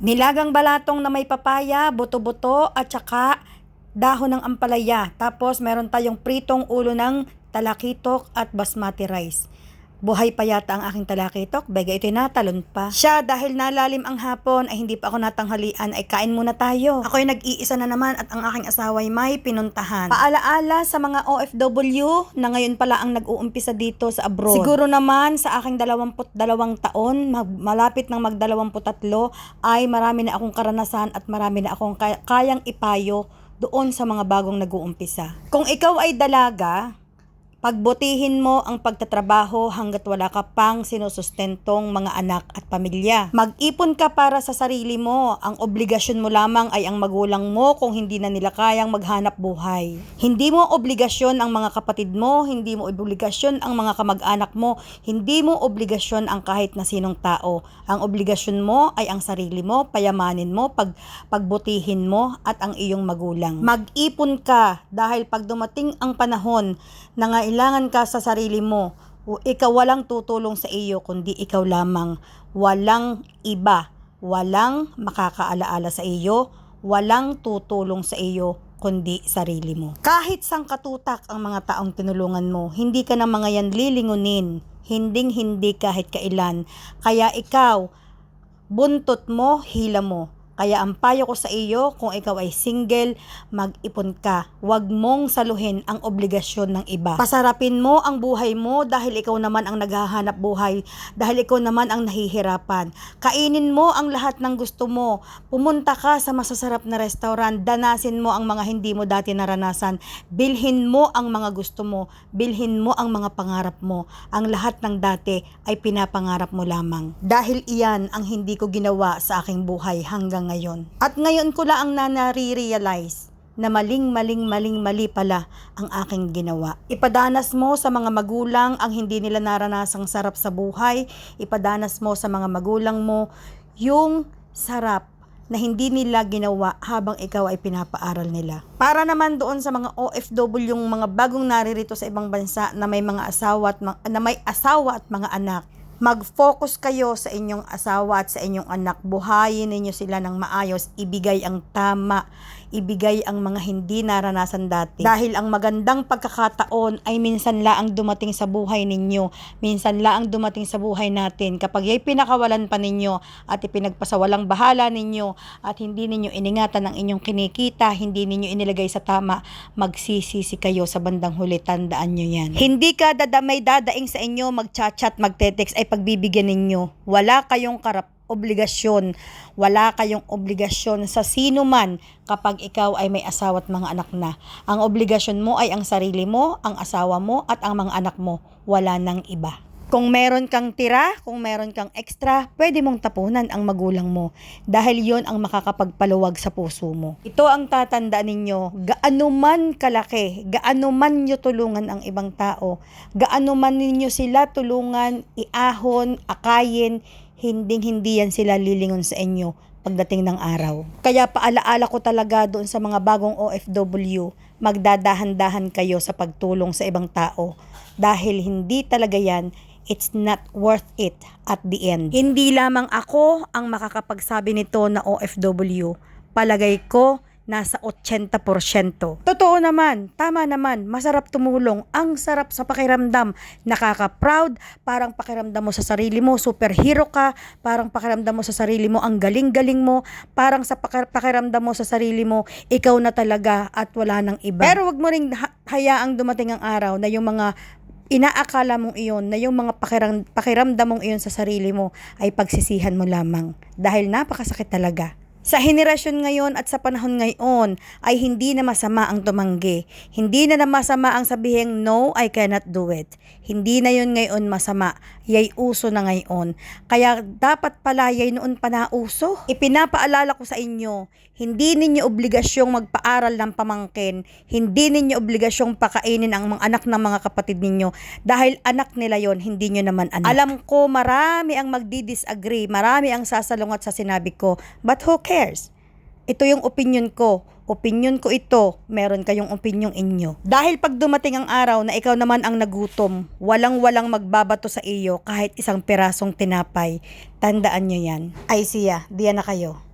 Nilagang balatong na may papaya, buto-buto at saka dahon ng ampalaya. Tapos meron tayong pritong ulo ng talakitok at basmati rice. Buhay pa yata ang aking talakitok, bega ito'y natalon pa. Siya dahil nalalim ang hapon ay hindi pa ako natanghalian ay kain muna tayo. Ako'y nag-iisa na naman at ang aking asawa ay may pinuntahan. Paalaala sa mga OFW na ngayon pala ang nag-uumpisa dito sa abroad. Siguro naman sa aking 22 taon, malapit ng mag 23 ay marami na akong karanasan at marami na akong kay- kayang ipayo doon sa mga bagong nag-uumpisa. Kung ikaw ay dalaga, Pagbutihin mo ang pagtatrabaho hanggat wala ka pang sinusustentong mga anak at pamilya. Mag-ipon ka para sa sarili mo. Ang obligasyon mo lamang ay ang magulang mo kung hindi na nila kayang maghanap buhay. Hindi mo obligasyon ang mga kapatid mo, hindi mo obligasyon ang mga kamag-anak mo, hindi mo obligasyon ang kahit na sinong tao. Ang obligasyon mo ay ang sarili mo, payamanin mo, pag, pagbutihin mo at ang iyong magulang. Mag-ipon ka dahil pag dumating ang panahon na ngailangan ka sa sarili mo, ikaw walang tutulong sa iyo kundi ikaw lamang. Walang iba, walang makakaalaala sa iyo, walang tutulong sa iyo kundi sarili mo. Kahit sang katutak ang mga taong tinulungan mo, hindi ka na mga yan lilingunin, hinding hindi kahit kailan. Kaya ikaw, buntot mo, hila mo. Kaya ang payo ko sa iyo, kung ikaw ay single, mag-ipon ka. Huwag mong saluhin ang obligasyon ng iba. Pasarapin mo ang buhay mo dahil ikaw naman ang naghahanap buhay, dahil ikaw naman ang nahihirapan. Kainin mo ang lahat ng gusto mo. Pumunta ka sa masasarap na restaurant, danasin mo ang mga hindi mo dati naranasan. Bilhin mo ang mga gusto mo, bilhin mo ang mga pangarap mo. Ang lahat ng dati ay pinapangarap mo lamang. Dahil iyan ang hindi ko ginawa sa aking buhay hanggang ngayon. At ngayon ko lang na nare-realize na maling maling maling mali pala ang aking ginawa. Ipadanas mo sa mga magulang ang hindi nila naranasang sarap sa buhay. Ipadanas mo sa mga magulang mo yung sarap na hindi nila ginawa habang ikaw ay pinapaaral nila. Para naman doon sa mga OFW yung mga bagong naririto sa ibang bansa na may mga asawa at na may asawa at mga anak mag-focus kayo sa inyong asawa at sa inyong anak. Buhayin ninyo sila ng maayos. Ibigay ang tama. Ibigay ang mga hindi naranasan dati. Dahil ang magandang pagkakataon ay minsan laang dumating sa buhay ninyo. Minsan laang dumating sa buhay natin. Kapag ay pinakawalan pa ninyo at ipinagpasawalang bahala ninyo at hindi ninyo iningatan ang inyong kinikita, hindi ninyo inilagay sa tama, magsisisi kayo sa bandang huli. Tandaan nyo yan. Hindi ka dadamay dadaing sa inyo, magchat-chat, magte-text ay pagbibigyan ninyo. Wala kayong karap obligasyon. Wala kayong obligasyon sa sino man kapag ikaw ay may asawa at mga anak na. Ang obligasyon mo ay ang sarili mo, ang asawa mo at ang mga anak mo. Wala nang iba. Kung meron kang tira, kung meron kang extra, pwede mong tapunan ang magulang mo dahil yon ang makakapagpaluwag sa puso mo. Ito ang tatandaan ninyo, gaano man kalaki, gaano man nyo tulungan ang ibang tao, gaano man ninyo sila tulungan, iahon, akayin, hinding hindi yan sila lilingon sa inyo pagdating ng araw. Kaya paalaala ko talaga doon sa mga bagong OFW, magdadahan-dahan kayo sa pagtulong sa ibang tao dahil hindi talaga yan it's not worth it at the end. Hindi lamang ako ang makakapagsabi nito na OFW. Palagay ko, nasa 80%. Totoo naman, tama naman, masarap tumulong. Ang sarap sa pakiramdam. Nakaka-proud, parang pakiramdam mo sa sarili mo, superhero ka, parang pakiramdam mo sa sarili mo, ang galing-galing mo, parang sa pakir- pakiramdam mo sa sarili mo, ikaw na talaga at wala nang iba. Pero wag mo ring ha- hayaang dumating ang araw na yung mga inaakala mong iyon na yung mga pakiram, pakiramdam mong iyon sa sarili mo ay pagsisihan mo lamang dahil napakasakit talaga. Sa henerasyon ngayon at sa panahon ngayon ay hindi na masama ang tumanggi. Hindi na na masama ang sabihing no, I cannot do it. Hindi na yon ngayon masama. Yay uso na ngayon. Kaya dapat pala yay noon pa na uso. Ipinapaalala ko sa inyo, hindi ninyo obligasyong magpaaral ng pamangkin. Hindi ninyo obligasyong pakainin ang mga anak ng mga kapatid ninyo. Dahil anak nila yon hindi nyo naman anak. Alam ko marami ang magdi-disagree. Marami ang sasalungat sa sinabi ko. But who cares? Ito yung opinion ko. Opinion ko ito. Meron kayong opinion inyo. Dahil pag dumating ang araw na ikaw naman ang nagutom, walang-walang magbabato sa iyo kahit isang pirasong tinapay. Tandaan nyo yan. Ay siya, diyan na kayo.